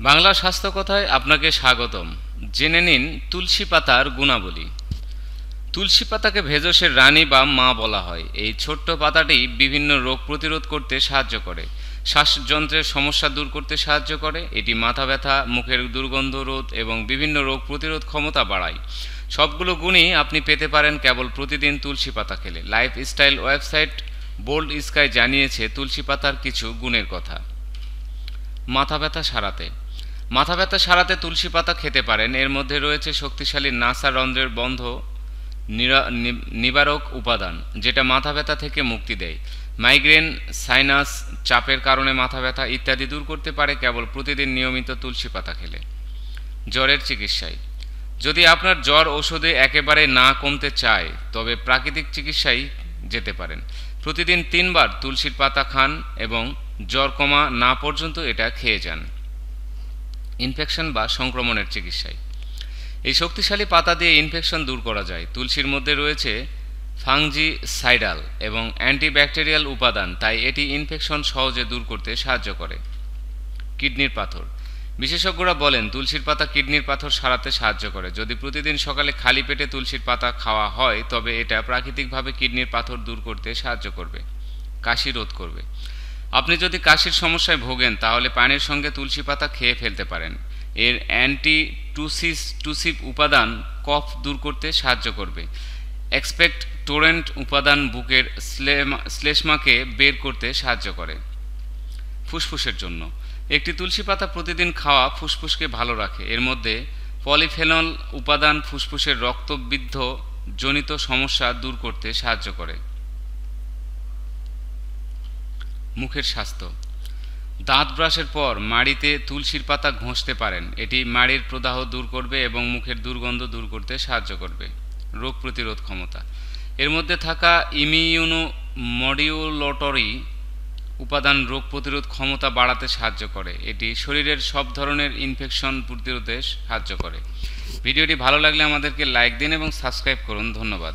বাংলা স্বাস্থ্য কথায় আপনাকে স্বাগতম। জেনে নিন তুলসী পাতার গুণাবলী। তুলসী পাতাকে ভেষজের রানী বা মা বলা হয়। এই ছোট্ট পাতাটি বিভিন্ন রোগ প্রতিরোধ করতে সাহায্য করে। শ্বাসযন্ত্রের সমস্যা দূর করতে সাহায্য করে। এটি মাথা ব্যথা, মুখের দুর্গন্ধ রোধ এবং বিভিন্ন রোগ প্রতিরোধ ক্ষমতা বাড়ায়। সবগুলো গুণই আপনি পেতে পারেন কেবল প্রতিদিন তুলসী পাতা খেলে। Lifestyle website Boldsky জানিয়েছে তুলসী পাতার কিছু গুণের কথা। মাথা ব্যথা সারাতে। মাথা ব্যথা সারাতে তুলসী পাতা খেতে পারেন। এর মধ্যে রয়েছে শক্তিশালী নাসা রন্ধ্রের বন্ধ নিবারক উপাদান, যেটা মাথা ব্যথা থেকে মুক্তি দেয়। মাইগ্রেন, সাইনাস, চাপের কারণে মাথা ব্যথা ইত্যাদি দূর করতে পারে কেবল প্রতিদিন নিয়মিত তুলসী পাতা খেলে। জ্বরের চিকিৎসায়। যদি আপনার জ্বর ওষুধে একেবারে না কমতে চায়, তবে প্রাকৃতিক চিকিৎসায় যেতে পারেন। প্রতিদিন তিনবার তুলসীর পাতা খান এবং জ্বর কমা না পর্যন্ত এটা খেয়ে যান। ইনফেকশন বা সংক্রমণের চিকিৎসায়। এই শক্তিশালী পাতা দিয়ে ইনফেকশন দূর করা যায়। তুলসীর মধ্যে রয়েছে ফাংজি সাইডাল এবং অ্যান্টিব্যাকটেরিয়াল উপাদান, তাই এটি ইনফেকশন সহজে দূর করতে সাহায্য করে। কিডনির পাথর। বিশেষজ্ঞরা বলেন, তুলসীর পাতা কিডনির পাথর সারাতে সাহায্য করে। যদি প্রতিদিন সকালে খালি পেটে তুলসীর পাতা খাওয়া হয়, তবে এটা প্রাকৃতিকভাবে কিডনির পাথর দূর করতে সাহায্য করবে। কাশি রোধ করবে। আপনি যদি কাশির সমস্যায় ভোগেন, তাহলে পানির সঙ্গে তুলসী পাতা খেয়ে ফেলতে পারেন। এর অ্যান্টি টুসিস টুসিপ উপাদান কফ দূর করতে সাহায্য করবে। এক্সপেক্ট টোরেন্ট উপাদান বুকের শ্লেষ্মাকে বের করতে সাহায্য করে ফুসফুসের জন্য। একটি তুলসী পাতা প্রতিদিন খাওয়া ফুসফুসকে ভালো রাখে। এর মধ্যে পলিফেনল উপাদান ফুসফুসের রক্তবিদ্ধ জনিত সমস্যা দূর করতে সাহায্য করে। মুখের স্বাস্থ্য। দাঁত ব্রাশের পর মাড়িতে তুলসীর পাতা ঘষতে পারেন। এটি মাড়ির প্রদাহ দূর করবে এবং মুখের দুর্গন্ধ দূর করতে সাহায্য করবে। রোগ প্রতিরোধ ক্ষমতা। এর মধ্যে থাকা ইমিউনো মডিউলটরি উপাদান রোগ প্রতিরোধ ক্ষমতা বাড়াতে সাহায্য করে। এটি শরীরের সব ধরনের ইনফেকশন প্রতিরোধে সাহায্য করে। ভিডিওটি ভালো লাগলে আমাদেরকে লাইক দিন এবং সাবস্ক্রাইব করুন। ধন্যবাদ।